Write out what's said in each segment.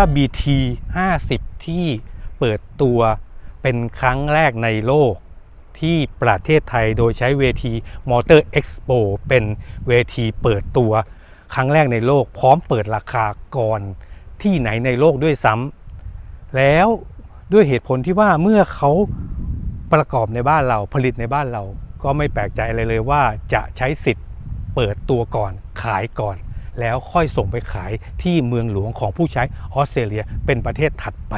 Mazda BT 50 ที่เปิดตัวเป็นครั้งแรกในโลกที่ประเทศไทยโดยใช้เวที Motor Expo เป็นเวทีเปิดตัวครั้งแรกในโลก พร้อมเปิดราคาก่อนที่ไหนในโลกด้วยซ้ำแล้วด้วยเหตุผลที่ว่าเมื่อเขาประกอบในบ้านเราผลิตในบ้านเรา ก็ไม่แปลกใจอะไรเลยว่าจะใช้สิทธิ์เปิดตัวก่อนขายก่อน แล้วค่อยส่งไปขายที่เมืองหลวงของผู้ใช้ออสเตรเลียเป็นประเทศถัดไป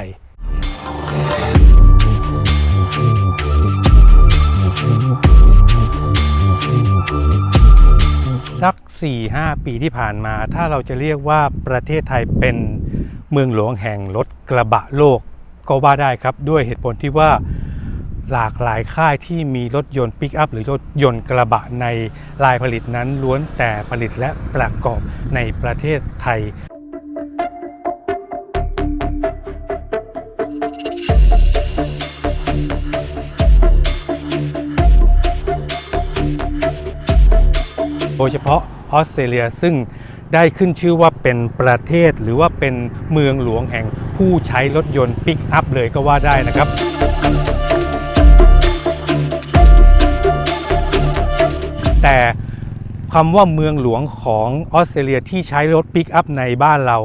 สัก 4-5 ปีที่ผ่านมา ถ้าเราจะเรียกว่าประเทศไทยเป็นเมืองหลวงแห่งรถกระบะโลกก็ว่าได้ครับด้วยเหตุผลที่ว่า หลากหลายค่ายที่มีรถยนต์ปิกอัพหรือรถยนต์กระบะในลายผลิตนั้นล้วนแต่ผลิตและประกอบในประเทศไทยโดยเฉพาะออสเตรเลียซึ่งได้ขึ้นชื่อว่าเป็นประเทศหรือว่าเป็นเมืองหลวงแห่งผู้ใช้รถยนต์ปิกอัพเลยก็ว่าได้นะครับ แต่คำว่าเมืองหลวงของออสเตรเลียที่ใช้รถปิกอัพในบ้านเรา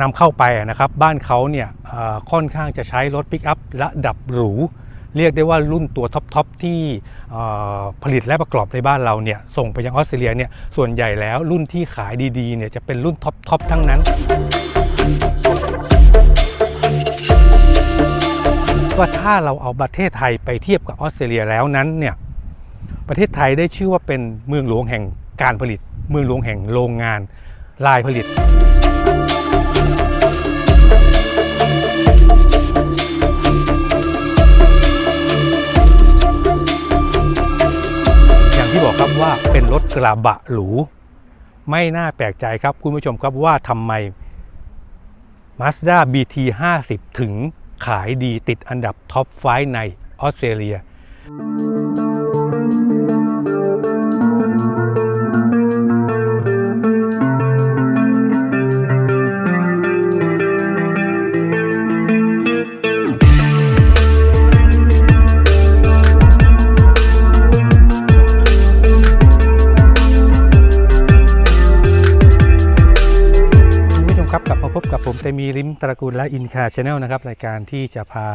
นำเข้าไปนะครับ บ้านเขาเนี่ยค่อนข้างจะใช้รถปิกอัพระดับหรูเรียกได้ว่ารุ่นตัวท็อปๆที่เอ่ผลิตและประกอบในบ้านเราเนี่ยส่งไปยังออสเตรเลียเนี่ยส่วนใหญ่แล้วรุ่นที่ขายดีๆเนี่ยจะเป็นรุ่นท็อปๆทั้งนั้น ว่าถ้าเราเอาประเทศไทยไปเทียบกับออสเตรเลียแล้วนั้นเนี่ย ประเทศไทยได้ชื่อว่าเป็นเมืองหลวงแห่งการผลิต เมืองหลวงแห่งโรงงานลายผลิต อย่างที่บอกครับว่าเป็นรถกระบะหรู ไม่น่าแปลกใจครับคุณผู้ชมครับว่าทำไม Mazda BT 50ถึงขายดีติดอันดับท็อป5ในออสเตรเลียคุ เตมีริมตระกูลและอินคาชาแนลนะครับ รายการที่จะพา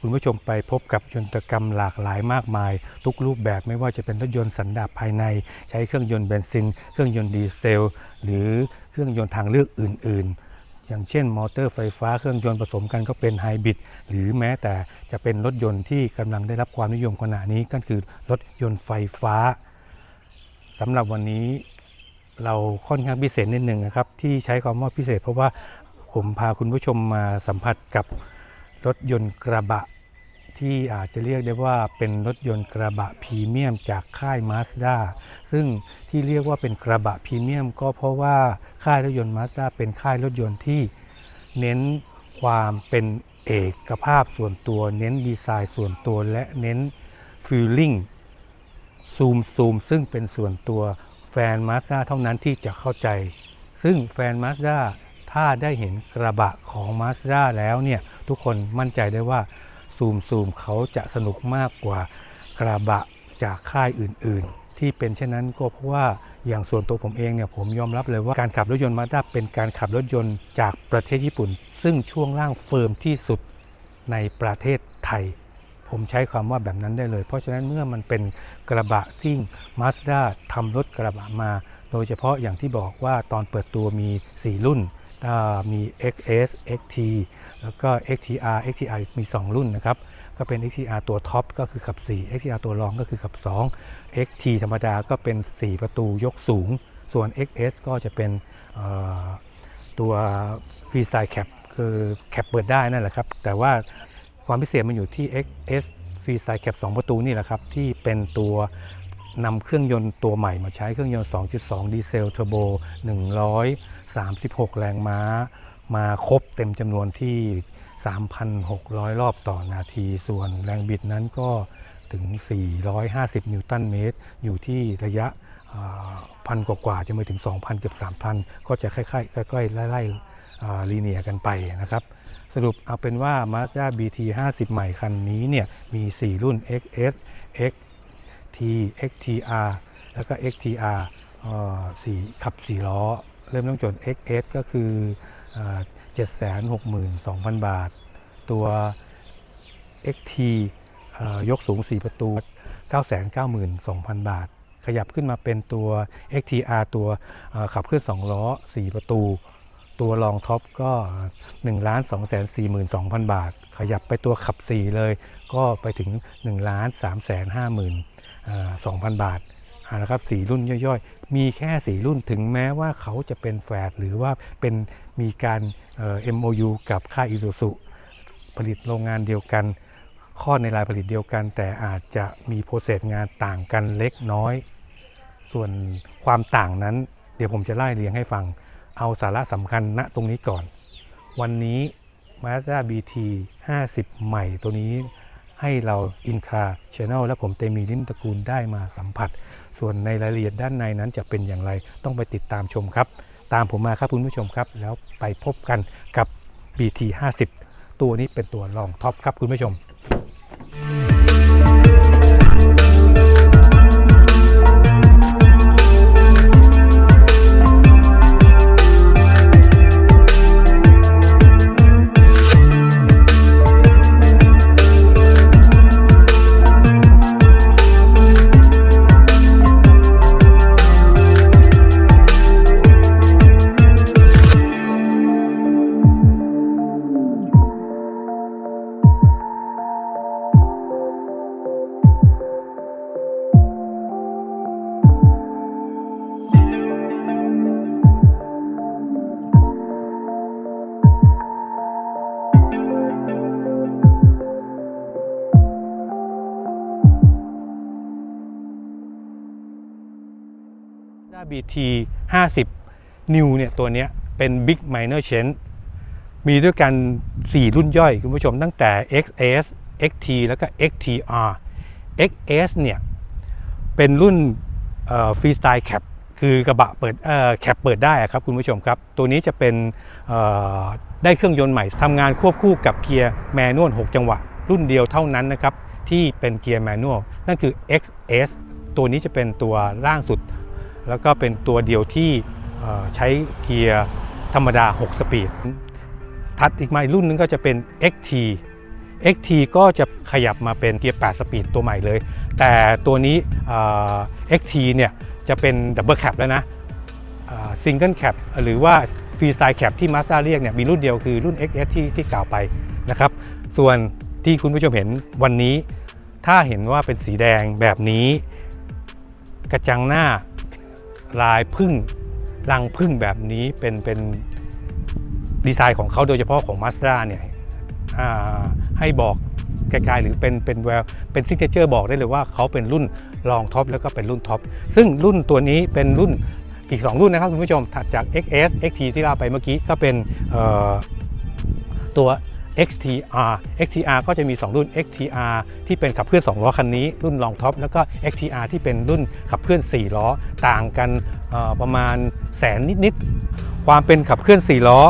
คุณผู้ชมไปพบกับยนตกรรมหลากหลายมากมาย ทุกรูปแบบไม่ว่าจะเป็นรถยนต์สันดาปภายใน ใช้เครื่องยนต์เบนซิน เครื่องยนต์ดีเซล หรือเครื่องยนต์ทางเลือกอื่น ๆอย่างเช่น มอเตอร์ไฟฟ้าเครื่องยนต์ผสมกันก็เป็นไฮบริดหรือแม้แต่จะเป็นรถยนต์ที่กำลังได้รับความนิยมขณะนี้ก็คือรถยนต์ไฟฟ้าสำหรับวันนี้เราค่อนข้างพิเศษนิดหนึ่งนะครับ ที่ใช้คำว่าพิเศษเพราะว่า ผมพาคุณผู้ชมมาสัมผัสกับรถยนต์กระบะ ที่อาจจะเรียกได้ว่าเป็นรถยนต์กระบะพรีเมียมจากค่าย Mazda ซึ่งที่เรียกว่าเป็นกระบะพรีเมียม ก็เพราะว่าค่ายรถยนต์ Mazda เป็นค่ายรถยนต์ที่เน้นความเป็นเอกภาพส่วนตัว เน้นดีไซน์ส่วนตัวและเน้นฟีลลิ่งซูมซูมซึ่งเป็นส่วนตัวแฟนมาสด้าเท่านั้นที่จะเข้าใจ ซึ่งแฟนมาสด้า ถ้าได้เห็นกระบะของมาสด้าแล้วเนี่ย ทุกคนมั่นใจได้ว่าซูมซูมเขาจะสนุกมากกว่ากระบะจากค่ายอื่น ๆ ที่เป็นเช่นนั้นก็เพราะว่าอย่างส่วนตัวผมเองเนี่ยผมยอมรับเลยว่าการขับรถยนต์มาสด้าเป็นการขับรถยนต์จากประเทศญี่ปุ่น ซึ่งช่วงล่างเฟิร์มที่สุดในประเทศไทย ผมใช้ความว่าแบบนั้นได้เลย เพราะฉะนั้นเมื่อมันเป็นกระบะที่ Mazda ทำรถกระบะมา โดยเฉพาะอย่างที่บอกว่าตอนเปิดตัวมี 4 รุ่น มี XS XT แล้วก็ XTR XTR มี 2 รุ่นนะครับ ก็เป็น XTR ตัวท็อปก็คือขับ 4 XTR ตัวรองก็คือขับ 2 XT ธรรมดาก็เป็น 4 ประตูยกสูง ส่วน XS ก็จะเป็นตัว f r e e s t y l e Cap คือแคปเปิดได้นั่นแหละครับ แต่ว่าความพิเศษมันอยู่ที่ XS f r e e s t y l e Cap 2ประตูนี่แหละครับ ที่เป็นตัว นำเครื่องยนต์ตัวใหม่มาใช้เครื่องยนต์ 2.2 ดีเซลเทอร์โบ 136 แรงม้า มาครบเต็มจำนวนที่ 3,600 รอบต่อนาที ส่วนแรงบิดนั้นก็ถึง 450 นิวตันเมตร อยู่ที่ระยะพันกว่าๆจะไปถึง 2,000 เกือบ 3,000 ก็จะค่อยๆค่อยๆไล่ๆลีเนียกันไปนะครับสรุปเอาเป็นว่า Mazda BT 50 ใหม่คันนี้เนี่ยมี 4 รุ่น XS X XTR แล้วก็ XTR สี่ขับ4ล้อ เริ่มต้นจน XS ก็คือ 762,000 บาท ตัว XT ยกสูง 4 ประตู 992,000 บาท ขยับขึ้นมาเป็นตัว XTR ตัวขับเคลื่อน2 ล้อ 4 ประตู ตัวรองท็อปก็1ล้าน2 4 2 0 0 0 บาท ขยับไปตัวขับ 4 เลย ก็ไปถึง 1 3 5 2 0 0 บาทอ่านะครับ4รุ่นย่อยๆ มีแค่4รุ่นถึงแม้ว่าเขาจะเป็นแฝดหรือว่าเป็นมีการเอ่อ MOU กับค่ายอิซูซุผลิตโรงงานเดียวกันข้อในรายผลิตเดียวกัน แต่อาจจะมีโปรเซสงานต่างกันเล็กน้อย ส่วนความต่างนั้น เดี๋ยวผมจะไล่เรียงให้ฟัง เอาสาระสำคัญณตรงนี้ก่อน วันนี้ Mazda BT 50 ใหม่ตัวนี้ ให้เราอินคาชแนลและผมเตมีลิ้มตระกูลได้มาสัมผัส ส่วนในรายละเอียดด้านในนั้นจะเป็นอย่างไรต้องไปติดตามชมครับ ตามผมมาครับคุณผู้ชมครับ แล้วไปพบกันกับ BT 50 ตัวนี้เป็นตัวรองท็อปครับคุณผู้ชม Mazda BT 50 New เนี่ยตัวเนี้ยเป็น Big Minor Change มีด้วยกัน 4 รุ่นย่อยคุณผู้ชมตั้งแต่ XS XT แล้วก็ XTR XS เนี่ยเป็นรุ่นฟรีสไตล์แคปคือกระบะเปิดแคปเปิดได้ครับคุณผู้ชมครับ ตัวนี้จะเป็นได้เครื่องยนต์ใหม่ทำงานควบคู่กับเกียร์แมนนวล6จังหวะ รุ่นเดียวเท่านั้นนะครับที่เป็นเกียร์แมนนวลนั่นคือ XS ตัวนี้จะเป็นตัวล่างสุด แล้วก็เป็นตัวเดียวที่ใช้เกียร์ธรรมดา 6 สปีดถัดอีกมาอีกรุ่นนึงก็จะเป็น XT XT ก็จะขยับมาเป็นเกียร์ 8 สปีดตัวใหม่เลย แต่ตัวนี้ XT เนี่ยจะเป็นดับเบิลแคปแล้วนะซิงเกิลแคปหรือว่าฟรีสไตล์แคปที่ Mazda เรียกเนี่ยมีรุ่นเดียวคือรุ่น XS ที่ที่กล่าวไปนะครับ ส่วนที่คุณผู้ชมเห็นวันนี้ ถ้าเห็นว่าเป็นสีแดงแบบนี้ กระจังหน้า ลายพึ่งรังพึ่งแบบนี้เป็นเป็นดีไซน์ของเขาโดยเฉพาะของ Mazda เนี่ยให้บอกไกลๆหรือเป็นเป็นแววเป็นซิกเนเจอร์บอกได้เลยว่าเขาเป็นรุ่นรองท็อปแล้วก็เป็นรุ่นท็อปซึ่งรุ่นตัวนี้เป็นรุ่นอีก 2 รุ่นนะครับคุณผู้ชมถัดจาก XS XT ที่เราไปเมื่อกี้ก็เป็นตัว XTR XTR ก็จะมี 2 รุ่น XTR ที่เป็นขับเคลื่อน 2 ล้อคันนี้ รุ่นรองท็อปแล้วก็ XTR ที่เป็นรุ่นขับเคลื่อน 4 ล้อต่างกันประมาณแสนนิดๆความเป็นขับเคลื่อน 4 ล้อ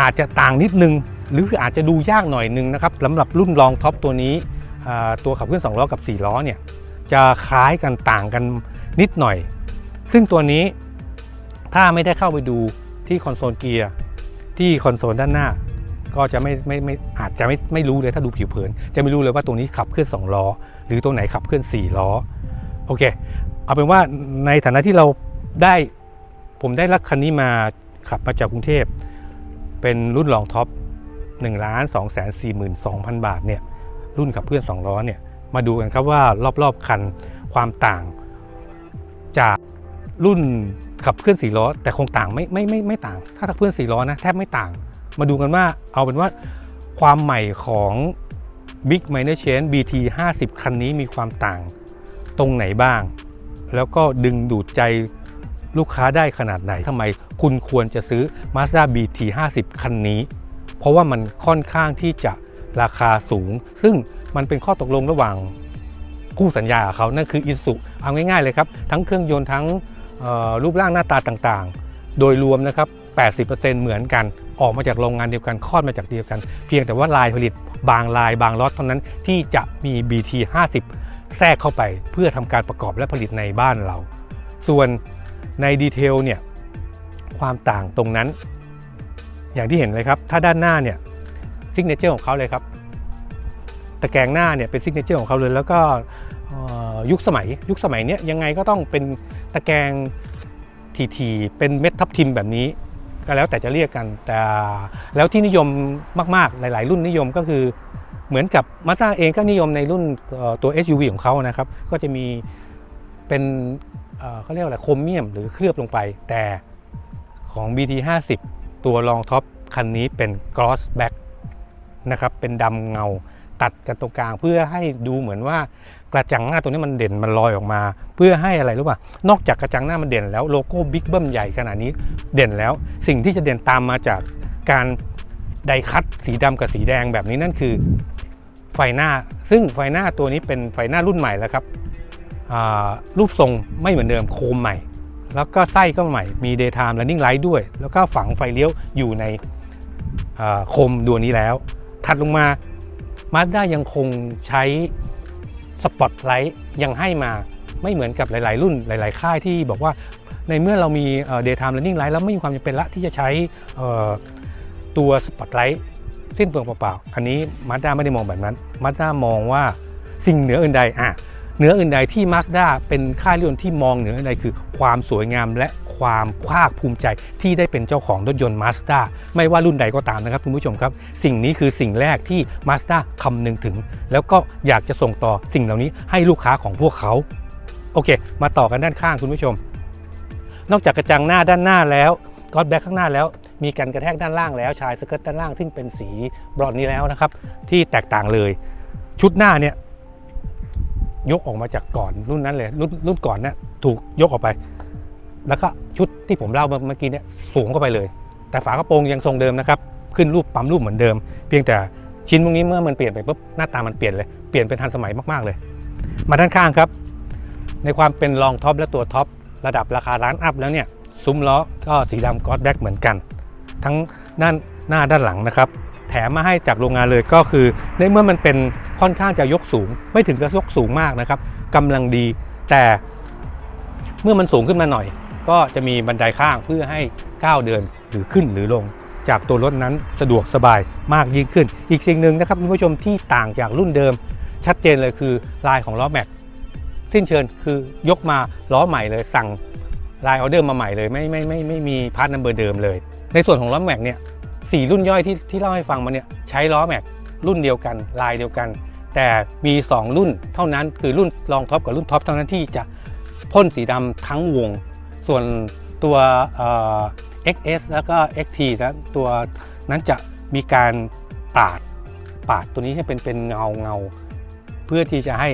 อาจจะต่างนิดนึง หรืออาจจะดูยากหน่อยนึงนะครับสำหรับรุ่นรองท็อปตัวนี้ตัวขับเคลื่อน 2 ล้อกับ 4 ล้อเนี่ยจะคล้ายกันต่างกันนิดหน่อย ซึ่งตัวนี้ถ้าไม่ได้เข้าไปดูที่คอนโซลเกียร์ที่คอนโซลด้านหน้า ก็จะไม่ไม่ไม่อาจจะไม่ไม่รู้เลยถ้าดูผิวเผิน จะไม่รู้เลยว่าตัวนี้ขับเคลื่อน2ล้อ หรือตัวไหนขับเคลื่อน4ล้อโอเค เอาเป็นว่าในฐานะที่เราได้ผมได้รักคันนี้มาขับมาจากกรุงเทพ เป็นรุ่นรองท็อป1ล้าน2แสน42,000 บาทเนี่ยรุ่นขับเคลื่อน2ล้อเนี่ยมาดูกันครับว่ารอบๆคันความต่างจากรุ่นขับเคลื่อน4ล้อ แต่คงต่างไม่ไม่ไม่ไม่ต่าง ถ้าขับเคลื่อน4ล้อนะแทบไม่ต่าง มาดูกันว่าเอาเป็นว่าความใหม่ของ Big Minor Change BT 50 คันนี้มีความต่างตรงไหนบ้าง แล้วก็ดึงดูดใจลูกค้าได้ขนาดไหนทำไมคุณควรจะซื้อ Mazda BT 50 คันนี้ เพราะว่ามันค่อนข้างที่จะราคาสูง ซึ่งมันเป็นข้อตกลงระหว่างคู่สัญญาเขา นั่นคืออิสุเอาง่ายๆเลยครับ ทั้งเครื่องยนต์ทั้งรูปร่างหน้าตาต่างๆ โดยรวมนะครับ 80%เหมือนกัน ออกมาจากโรงงานเดียวกันคลอดมาจากเดียวกัน เพียงแต่ว่าลายผลิตบางลายบางล็อตเท่านั้นที่จะมี BT 50แทรกเข้าไปเพื่อทำการประกอบและผลิตในบ้านเรา ส่วนในดีเทลเนี่ยความต่างตรงนั้น อย่างที่เห็นเลยครับ ถ้าด้านหน้าเนี่ยซิกเนเจอร์ของเขาเลยครับตะแกรงหน้าเนี่ยเป็นซิกเนเจอร์ของเขาเลยแล้วก็ยุคสมัยยุคสมัยเนี้ยยังไงก็ต้องเป็นตะแกรงทีๆเป็นเม็ดทับทิมแบบนี้ ก็แล้วแต่จะเรียกกัน แต่แล้วที่นิยมมากๆ หลาย ๆ รุ่นนิยมก็คือเหมือนกับมา z ด้าเองก็นิยมในรุ่นเอ่อตัว SUV ของเขานะครับ ก็จะมีเป็นเขาเรียกว่าอะไรโครเมียมหรือเคลือบลงไป แต่ของ BT 50 ตัวรองท็อปคันนี้เป็น gloss black นะครับ เป็นดำเงา ตัดกันตรงกลางเพื่อให้ดูเหมือนว่ากระจังหน้าตัวนี้มันเด่นมันลอยออกมา เพื่อให้อะไรรู้ป่ะนอกจากกระจังหน้ามันเด่นแล้วโลโก้บิ๊กเบิ้มใหญ่ขนาดนี้เด่นแล้ว สิ่งที่จะเด่นตามมาจากการไดคัตสีดำกับสีแดงแบบนี้นั่นคือไฟหน้า ซึ่งไฟหน้าตัวนี้เป็นไฟหน้ารุ่นใหม่แล้วครับรูปทรงไม่เหมือนเดิมโคมใหม่ แล้วก็ไส้ก็ใหม่มี daytime running light ด้วย แล้วก็ฝังไฟเลี้ยวอยู่ในโคมดวงนี้แล้ว ถัดลงมา มาสด้ายังคงใช้สปอตไลท์ยังให้มาไม่เหมือนกับหลาย ๆ รุ่นหลาย ๆ ค่ายที่บอกว่าในเมื่อเรามีเดย์ไทม์เลนนิ่งไลท์แล้วไม่มีความจำเป็นละที่จะใช้ตัวสปอตไลท์สิ้นเปลืองเปล่าๆ อันนี้มาสด้าไม่ได้มองแบบนั้นมาสด้ามองว่าสิ่งเหนืออื่นใดอะ เหนืออื่นใดที่มาสด้าเป็นค่ายรถยนต์ที่มองเหนืออื่นใดคือความสวยงามและความภาคภูมิใจที่ได้เป็นเจ้าของรถยนต์มาสด้าไม่ว่ารุ่นใดก็ตามนะครับคุณผู้ชมครับ สิ่งนี้คือสิ่งแรกที่ Mazda คำนึงถึง แล้วก็อยากจะส่งต่อสิ่งเหล่านี้ให้ลูกค้าของพวกเขา โอเค มาต่อกันด้านข้างคุณผู้ชม นอกจากกระจังหน้าด้านหน้าแล้วก็อดแบ็คข้างหน้าแล้วมีกันกระแทกด้านล่างแล้วชายสเกิร์ตด้านล่างซึ่งเป็นสีบรอนซ์นี้แล้วนะครับที่แตกต่างเลย ชุดหน้าเนี่ย ยกออกมาจากก่อนรุ่นนั้นเลยรุ่นรุ่นก่อนเนี่ยถูกยกออกไป แล้วก็ชุดที่ผมเล่าเมื่อกี้เนี่ยสูงเข้าไปเลย แต่ฝากระโปรงยังทรงเดิมนะครับ ขึ้นรูปปั๊มรูปเหมือนเดิม เพียงแต่ชิ้นพวกนี้เมื่อมันเปลี่ยนไปปุ๊บหน้าตามันเปลี่ยนเลยเปลี่ยนเป็นทันสมัยมากๆเลย มาด้านข้างครับ ในความเป็นรองท็อปและตัวท็อประดับราคาร้านอัพแล้วเนี่ยซุ้มล้อก็สีดำกอดแบ็กเหมือนกัน ทั้งด้าน หน้าด้านหลังนะครับ แถมมาให้จากโรงงานเลยก็คือในเมื่อมันเป็นค่อนข้างจะยกสูง ไม่ถึงกับยกสูงมากนะครับกำลังดีแต่เมื่อมันสูงขึ้นมาหน่อย ก็จะมีบันไดข้างเพื่อให้ก้าวเดินหรือขึ้นหรือลง จากตัวรถนั้นสะดวกสบายมากยิ่งขึ้น อีกสิ่งหนึ่งนะครับคุณผู้ชมที่ต่างจากรุ่นเดิม ชัดเจนเลยคือลายของล้อแม็กสิ้นเชิญคือยกมาล้อใหม่เลยสั่งลายออเดอร์มาใหม่เลยไม่ไม่ไม่ไม่มีพาร์ทนัมเบอร์เดิมเลย ในส่วนของล้อแม็กเนี่ย สี่รุ่นย่อยที่ที่เล่าให้ฟังมาเนี่ยใช้ล้อแม็กรุ่นเดียวกันลายเดียวกัน แต่มี 2 รุ่นเท่านั้นคือรุ่นรองท็อปกับรุ่นท็อปเท่านั้นที่จะพ่นสีดำทั้งวง ส่วนตัวเอ่อ XS แล้วก็ XT นะตัวนั้นจะมีการปาดปาดตัวนี้ให้เป็นเป็นเงาเงา เพื่อที่จะให้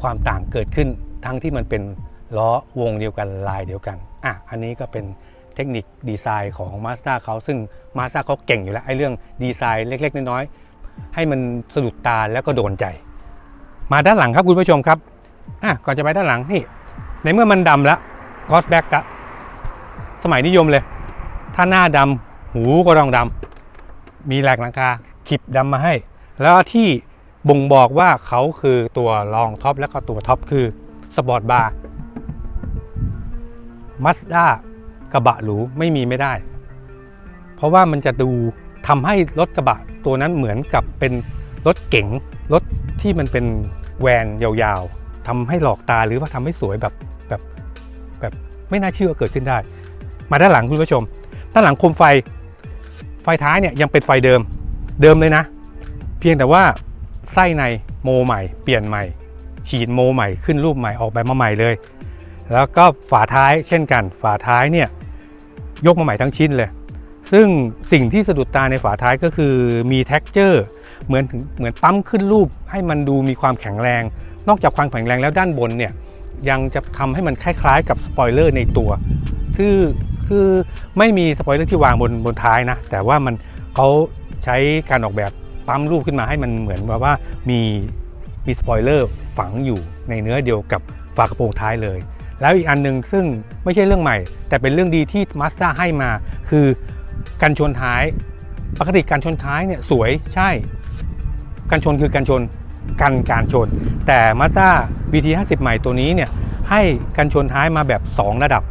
ความต่างเกิดขึ้นทั้งที่มันเป็นล้อวงเดียวกันลายเดียวกันอะอันนี้ก็เป็น เทคนิคดีไซน์ของ Mazda เขาซึ่ง Mazda เขาเก่งอยู่แล้วไอ้เรื่องดีไซน์เล็ก ๆ น้อยๆให้มันสะดุดตาแล้วก็โดนใจ มาด้านหลังครับคุณผู้ชมครับอะก่อนจะไปด้านหลังนี่ในเมื่อมันดำแล้วคอสแบ็กละสมัยนิยมเลย ถ้าหน้าดำหูก็ต้องดำมีแหลกหลังคาขีบดำมาให้ แล้วที่บ่งบอกว่าเขาคือตัวรองท็อปแล้วก็ตัวท็อปคือสปอร์ตบาร์มัสด้า ระบะหรูไม่มีไม่ได้ เพราะว่ามันจะดูทำให้รถกระบะตัวนั้นเหมือนกับเป็นรถเก๋งรถที่มันเป็นแวนยาวๆทำให้หลอกตาหรือว่าทำให้สวยแบบแบบแบบไม่น่าเชื่อเกิดขึ้นได้ มาด้านหลังคุณผู้ชม ด้านหลังโคมไฟ ไฟท้ายเนี่ยยังเป็นไฟเดิมเดิมเลยนะ เพียงแต่ว่าไส้ในโมใหม่ เปลี่ยนใหม่ ฉีดโมใหม่ขึ้นรูปใหม่ออกแบบมาใหม่เลย แล้วก็ฝาท้ายเช่นกัน ฝาท้ายเนี่ย ยกมาใหม่ทั้งชิ้นเลย ซึ่งสิ่งที่สะดุดตาในฝาท้ายก็คือมีแท็กเจอร์เหมือนเหมือนปั๊มขึ้นรูปให้มันดูมีความแข็งแรง นอกจากความแข็งแรงแล้วด้านบนเนี่ยยังจะทำให้มันคล้ายๆ กับสปอยเลอร์ในตัวคือคือไม่มีสปอยเลอร์ที่วางบนบนท้ายนะ แต่ว่ามันเขาใช้การออกแบบปั๊มรูปขึ้นมาให้มันเหมือนแบบว่ามีมีสปอยเลอร์ฝังอยู่ในเนื้อเดียวกับฝากระโปรงท้ายเลย แล้วอีกอันหนึ่งซึ่งไม่ใช่เรื่องใหม่ แต่เป็นเรื่องดีที่ Mazda ให้มา คือกันชนท้าย ปกติการชนท้ายเนี่ยสวยใช่ กันชนคือกันชนกันการชน แต่ Mazda BT 50ใหม่ตัวนี้เนี่ยให้กันชนท้ายมาแบบ 2 ระดับ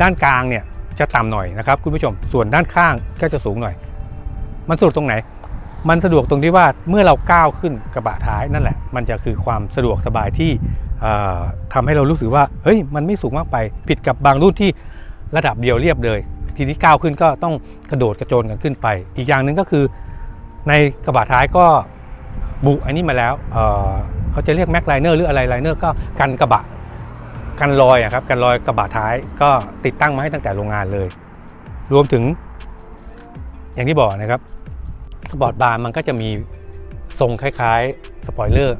ด้านกลางเนี่ยจะต่ำหน่อยนะครับคุณผู้ชม ส่วนด้านข้างก็จะสูงหน่อย มันสะดวกตรงไหน มันสะดวกตรงที่ว่าเมื่อเราก้าวขึ้นกระบะท้ายนั่นแหละ มันจะคือความสะดวกสบายที่ ทำให้เรารู้สึกว่าเฮ้ยมันไม่สูงมากไป ผิดกับบางรุ่นที่ระดับเดียวเรียบเลย ทีนี้ก้าวขึ้นก็ต้องกระโดดกระโจนกันขึ้นไป อีกอย่างหนึ่งก็คือ ในกระบะท้ายก็บุอันนี้มาแล้วเเขาจะเรียกแม็กไลเนอร์หรืออะไรไลเนอร์ก็กันกระบะกันรอยครับกันรอยกระบะท้ายก็ติดตั้งมาให้ตั้งแต่โรงงานเลย รวมถึง อย่างที่บอกนะครับสปอร์ตบาร์มันก็จะมีทรงคล้ายๆสปอยเลอร์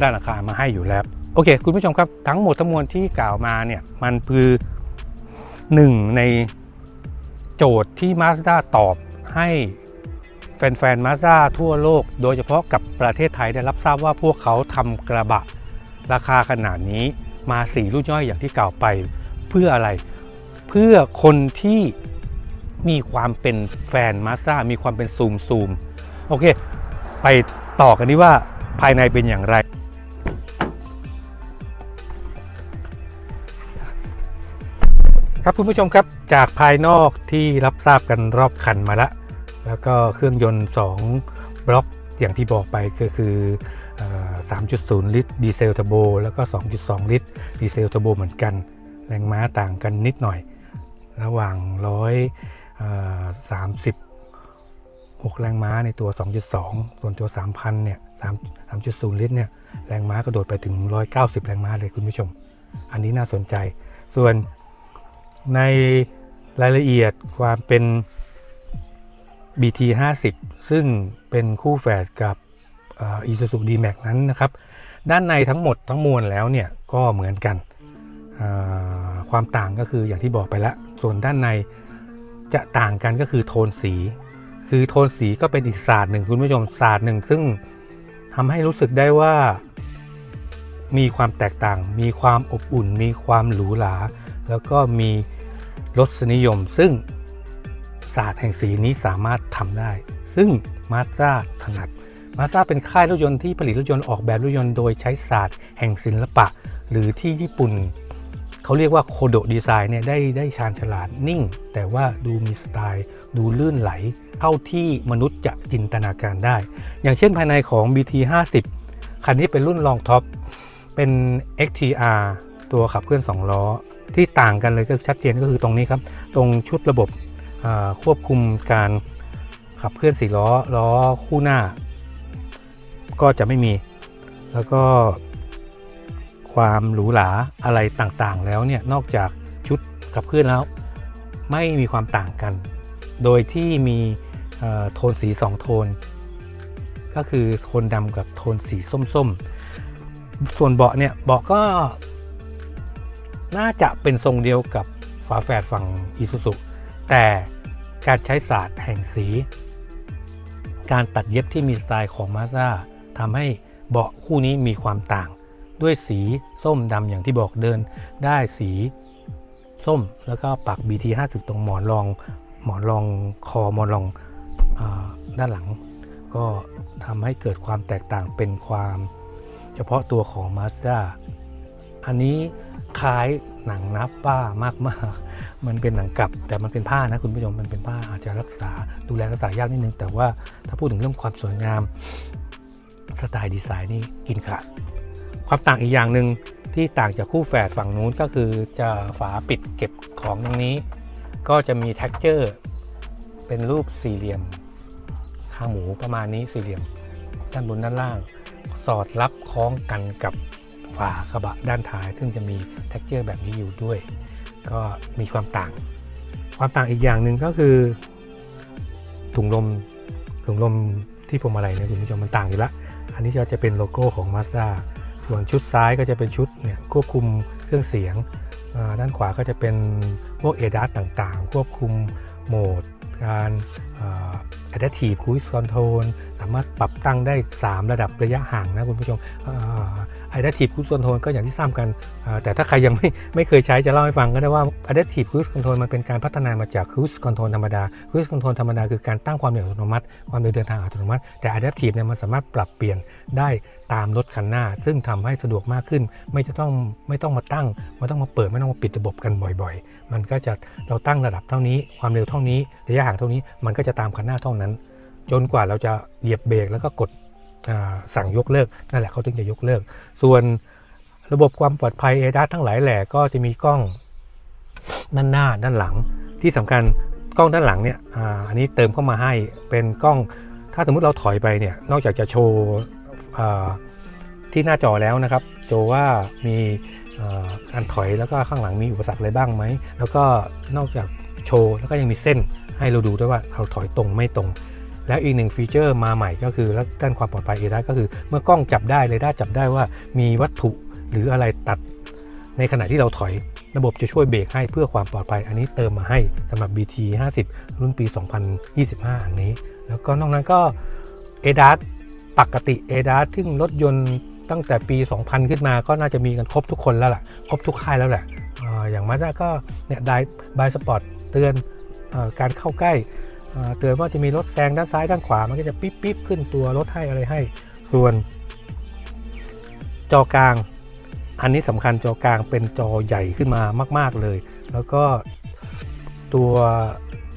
ด้านอาคารมาให้อยู่แล้ว โอเค คุณผู้ชมครับทั้งหมดทั้งมวลที่กล่าวมาเนี่ยมันคือหนึ่งในโจทย์ที่ Mazda ตอบให้แฟนๆ Mazda ทั่วโลก โดยเฉพาะกับประเทศไทยได้รับทราบว่าพวกเขาทำกระบะ ราคาขนาดนี้มาสี่รุ่นย่อยอย่างที่กล่าวไปเพื่ออะไร เพื่อคนที่มีความเป็นแฟน Mazda มีความเป็นซูมซูมโอเค ไปต่อกันดีว่าภายในเป็นอย่างไร ครับคุณผู้ชมครับจากภายนอกที่รับทราบกันรอบคันมาล้วแล้วก็เครื่องยนต์ 2 บล็อกอย่างที่บอกไปก็คือ 3.0 ลิตรดีเซลเทอร์โบแล้วก็ 2.2 ลิตรดีเซลเทอร์โบเหมือนกัน แรงม้าต่างกันนิดหน่อย ระหว่างร้อยสามสิบหกแรงม้าในตัว 2.2 ส่วนตัว 3,000 เนี่ย 3.0 ลิตรเนี่ย แรงม้ากระโดดไปถึง 190 แรงม้าเลยคุณผู้ชม อันนี้น่าสนใจ ส่วน ในรายละเอียดความเป็น BT 50ซึ่งเป็นคู่แฝดกับอ่อ Isuzu D-Max นั้นนะครับ ด้านในทั้งหมดทั้งมวลแล้วเนี่ยก็เหมือนกัน ความต่างก็คืออย่างที่บอกไปแล้วส่วนด้านในจะต่างกันก็คือโทนสี คือโทนสีก็เป็นอีกศาสตร์หนึ่งคุณผู้ชมศาสตร์หนึ่ง ซึ่งทำให้รู้สึกได้ว่ามีความแตกต่าง มีความอบอุ่น มีความหรูหรา แล้วก็มี รสนิยม ซึ่งศาสตร์แห่งสีนี้สามารถทำได้ ซึ่งมาส a าถนัดมาส a าเป็นค่ายรถยนต์ที่ผลิตรถยนต์ออกแบบรถยนต์โดยใช้ศาสตร์แห่งศิลปะ หรือที่ญี่ปุ่นเขาเรียกว่าโคโดดีไซน์เนี่ยได้ได้ชาญฉลาดนิ่ง แต่ว่าดูมีสไตล์ ดูลื่นไหล เท่าที่มนุษย์จะจินตนาการได้ อย่างเช่นภายในของ BT 50คันนี้เป็นรุ่นรองท็อปเป็น XTR ตัวขับเคลื่อน2ล้อ ที่ต่างกันเลยก็ชัดเจนก็คือตรงนี้ครับ ตรงชุดระบบควบคุมการขับเคลื่อน4ล้อล้อคู่หน้า ก็จะไม่มี แล้วก็ความหรูหราอะไรต่างๆ แล้วเนี่ยนอกจากชุดขับเคลื่อนแล้ว ไม่มีความต่างกัน โดยที่มีโทนสี 2 โทน ก็คือโทนดำกับโทนสีส้มๆ ส่วนเบาะเนี่ยเบาะก็ น่าจะเป็นทรงเดียวกับฝาแฝดฝั่งอีซูซุแต่การใช้ศาสตร์แห่งสี การตัดเย็บที่มีสไตล์ของมาซ่าทำให้เบาะคู่นี้มีความต่าง ด้วยสีส้มดำอย่างที่บอกเดิน ได้สีส้มแล้วก็ปัก BT 50ตรงหมอนรองหมอนรองคอหมอนรองอด้านหลัง ก็ทำให้เกิดความแตกต่างเป็นความเฉพาะตัวของ Mazda อันนี้คล้ายหนังนับป้ามากๆ มันเป็นหนังกลับ แต่มันเป็นผ้านะคุณผู้ชมมันเป็นผ้าอาจจะรักษาดูแลรักษายากนิดนึง แต่ว่าถ้าพูดถึงเรื่องความสวยงามสไตล์ดีไซน์นี่กินขาดความต่างอีกอย่างหนึ่งที่ต่างจากคู่แฝดฝั่งนู้นก็คือจะฝาปิดเก็บของตรงนี้ ก็จะมี t e x t อร์เป็นรูปสี่เหลี่ยมข้างหมูประมาณนี้สี่เหลี่ยม ด้านบนด้านล่าง สอดรับคล้องกันกับ ฝากระบะด้านท้าย ซึ่งจะมี t e x t อร์แบบนี้อยู่ด้วย ก็มีความต่าง ความต่างอีกอย่างหนึ่งก็คือ ถุงลมถุงลมที่พวงมาลัยเนี่ยคุณผู้ชมมันต่างอยู่ละอันนี้ก็จะเป็นโลโก้ของ Mazda ส่วนชุดซ้ายก็จะเป็นชุดเนี่ยควบคุมเครื่องเสียง ด้านขวาก็จะเป็นพวกเอดัสต่างๆ ควบคุมโหมด การ Adaptive Cruise Control สามารถปรับตั้งได้ 3 ระดับระยะห่างนะคุณผู้ชม Adaptive Cruise Control ก็อย่างที่ทราบกัน แต่ถ้าใครยังไม่ไม่เคยใช้จะเล่าให้ฟังก็ได้ว่า Adaptive Cruise Control มันเป็นการพัฒนามาจาก Cruise Control ธรรมดา Cruise Control ธรรมดาคือการตั้งความเร็วอัตโนมัติ ความเร็วเดินทางอัตโนมัติ แต่ Adaptive เนี่ยมันสามารถปรับเปลี่ยนได้ตามรถคันหน้า ซึ่งทำให้สะดวกมากขึ้น ไม่จะต้องไม่ต้องมาตั้งไม่ต้องมาเปิดไม่ต้องมาปิดระบบกันบ่อย ๆ มันก็จะเราตั้งระดับเท่านี้ความเร็วเท่านี้ระยะห่างเท่านี้มันก็จะตามคันหน้าเท่านั้น จนกว่าเราจะเหยียบเบรกแล้วก็กดสั่งยกเลิกนั่นแหละเขาถึงจะยกเลิก ส่วนระบบความปลอดภัยเอดาทั้งหลายแหล่ก็จะมีกล้องด้านหน้าด้านหลัง ที่สำคัญกล้องด้านหลังเนี่ยอันนี้เติมเข้ามาให้เป็นกล้อง ถ้าสมมติเราถอยไปเนี่ยนอกจากจะโชว์ที่หน้าจอแล้วนะครับโชว์ว่ามีอ่าการถอยแล้วก็ข้างหลังมีอุปสรรคอะไรบ้างไหม แล้วก็นอกจากโชว์แล้วก็ยังมีเส้นให้เราดูด้วยว่าเราถอยตรงไม่ตรง แล้วอีกหนึ่งฟีเจอร์มาใหม่ก็คือลด้านความปลอดภัยเอดาก็คือเมื่อกล้องจับได้เรดาร์จับได้ว่ามีวัตถุหรืออะไรตัด ในขณะที่เราถอยระบบจะช่วยเบรกให้เพื่อความปลอดภัย อันนี้เติมมาให้สำหรับ BT 50 รุ่นปี 2025 อันนี้ แล้วก็นอกนั้นก็ a d a s ปกติ a d a s ซึ่งรถยนต์ตั้งแต่ปี 2000 ขึ้นมาก็น่าจะมีกันครบทุกคนแล้วล่ะ ครบทุกค่ายแล้วแหละออย่างมาด้าก็เนี่ยไดบายสปอร์ตเตือนอการเข้าใกล้ เตือนว่าจะมีรถแซงด้านซ้ายด้านขวา มันก็จะปิ๊บปิ๊บขึ้นตัวรถให้อะไรให้ ส่วน จอกลาง อันนี้สำคัญจอกลางเป็นจอใหญ่ขึ้นมามาก ๆเลย แล้วก็ตัว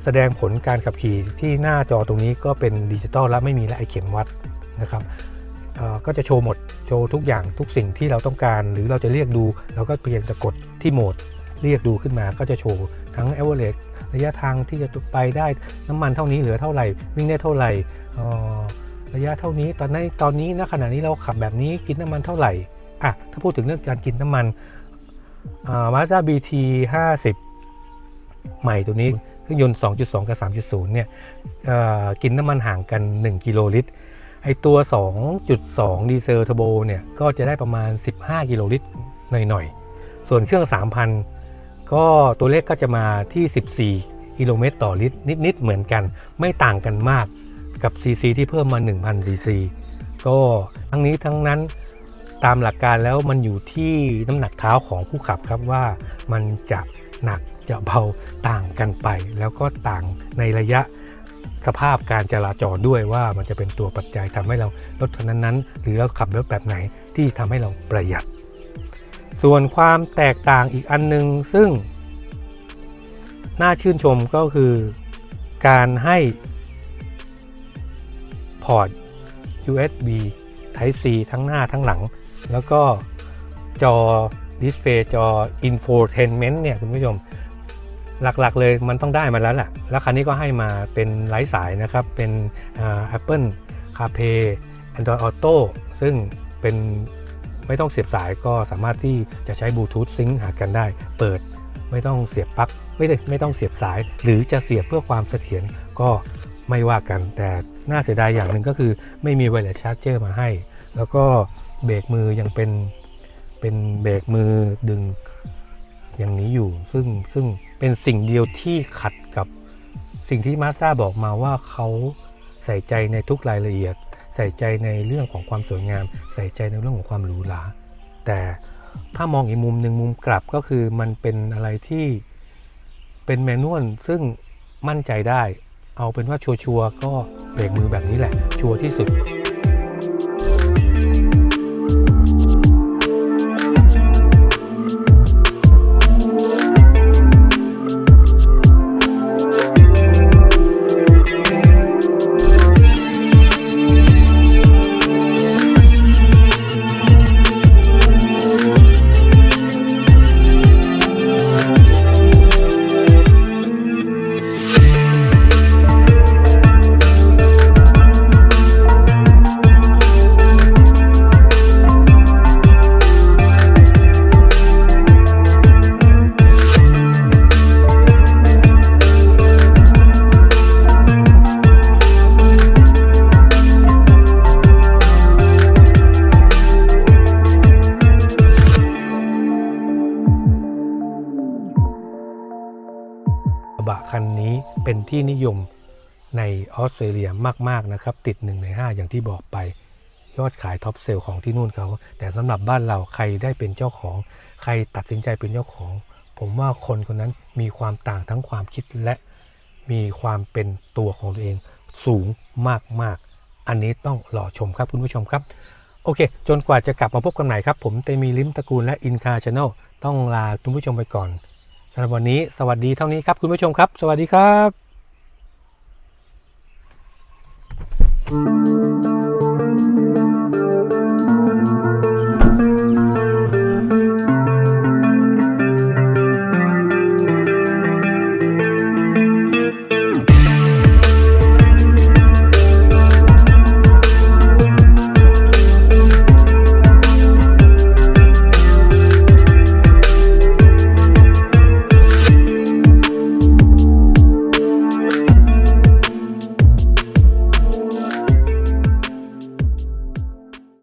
แสดงผลการขับขี่ที่หน้าจอตรงนี้ก็เป็นดิจิตอลและไม่มีและไอเข็มวัดนะครับก็จะโชว์หมด โชว์ทุกอย่างทุกสิ่งที่เราต้องการ หรือเราจะเรียกดู เราก็เพียงจะกดที่โหมด เรียกดูขึ้นมาก็จะโชว์ทั้ง a v e r a g e ระยะทางที่จะไปได้น้ำมันเท่านี้เหลือเท่าไหร่ วิ่งได้เท่าไหร่เอ่อระยะเท่านี้ตอนนี้ตอนนี้ณขณะนี้เราขับแบบนี้กินน้ำมันเท่าไหร่อะถ้าพูดถึงเรื่องการกินน้ำมันมาสด้า BT 50ใหม่ตัวนี้เครื่องยนต์ 2.2 กับ 3.0 เนี่ยเอ่อกินน้ำมันห่างกัน 1 กิโลลิตร ไอตัว 2.2 ดีเซลเทอร์โบเนี่ย ก็จะได้ประมาณ 15 กิโลลิตรหน่อยๆ ส่วนเครื่อง 3,000 ก็ตัวเลขก็จะมาที่ 14 กิโลเมตรต่อลิตรนิดๆเหมือนกัน ไม่ต่างกันมากกับซีซีที่เพิ่มมา 1,000ซีซีก็ทั้งนี้ทั้งนั้นตามหลักการแล้วมันอยู่ที่น้ำหนักเท้าของผู้ขับครับว่ามันจะหนักจะเบาต่างกันไป แล้วก็ต่างในระยะสภาพการจราจรด้วยว่ามันจะเป็นตัวปัจจัยทำให้เรารถคันนั้นๆ หรือเราขับรถแบบไหนที่ทำให้เราประหยัด ส่วนความแตกต่างอีกอันนึง ซึ่ง น่าชื่นชมก็คือการให้พอร์ต USB Type C ทั้งหน้าทั้งหลัง แล้วก็จอดิสเพย์จอ Infotainment เนี่ยคุณผู้ชม หลักๆเลยมันต้องได้มาแล้วแหละแล้วคันนี้ก็ให้มาเป็นไร้สายนะครับ เป็น Apple CarPlay Android Auto ซึ่งเป็น ไม่ต้องเสียบสายก็สามารถที่จะใช้บลูทูธซิงค์หากันได้ เปิดไม่ต้องเสียบปลั๊กไม่ได้ไม่ต้องเสียบสาย หรือจะเสียบเพื่อความเสถียรก็ไม่ว่ากัน แต่น่าเสียดายอย่างหนึ่งก็คือไม่มีไวเลสชาร์จเจอร์มาให้ แล้วก็เบรกมือยังเป็นเป็นเบรกมือดึงอย่างนี้อยู่ ซึ่งซึ่งเป็นสิ่งเดียวที่ขัดกับสิ่งที่มาสด้าบอกมาว่าเขาใส่ใจในทุกรายละเอียด ใส่ใจในเรื่องของความสวยงาม ใส่ใจในเรื่องของความหรูหราแต่ถ้ามองอีกมุมหนึ่งมุมกลับก็คือมันเป็นอะไรที่เป็นแมนนวลซึ่งมั่นใจได้ เอาเป็นว่าชัวร์ๆก็เบรกมือแบบนี้แหละ ชัวร์ที่สุด มากๆนะครับ ติด 1 ใน 5 อย่างที่บอกไป ยอดขายท็อปเซลล์ของที่นู่นเขา แต่สำหรับบ้านเราใครได้เป็นเจ้าของ ใครตัดสินใจเป็นเจ้าของ ผมว่าคนคนนั้นมีความต่างทั้งความคิดและมีความเป็นตัวของตัวเองสูงมากๆ อันนี้ต้องรอชมครับคุณผู้ชมครับ โอเค จนกว่าจะกลับมาพบกันใหม่ครับ ผมเตมีลิมตระกูลและอินคาชาแนลต้องลาคุณผู้ชมไปก่อนสำหรับวันนี้สวัสดีเท่านี้ครับคุณผู้ชมครับ สวัสดีครับ Thank you.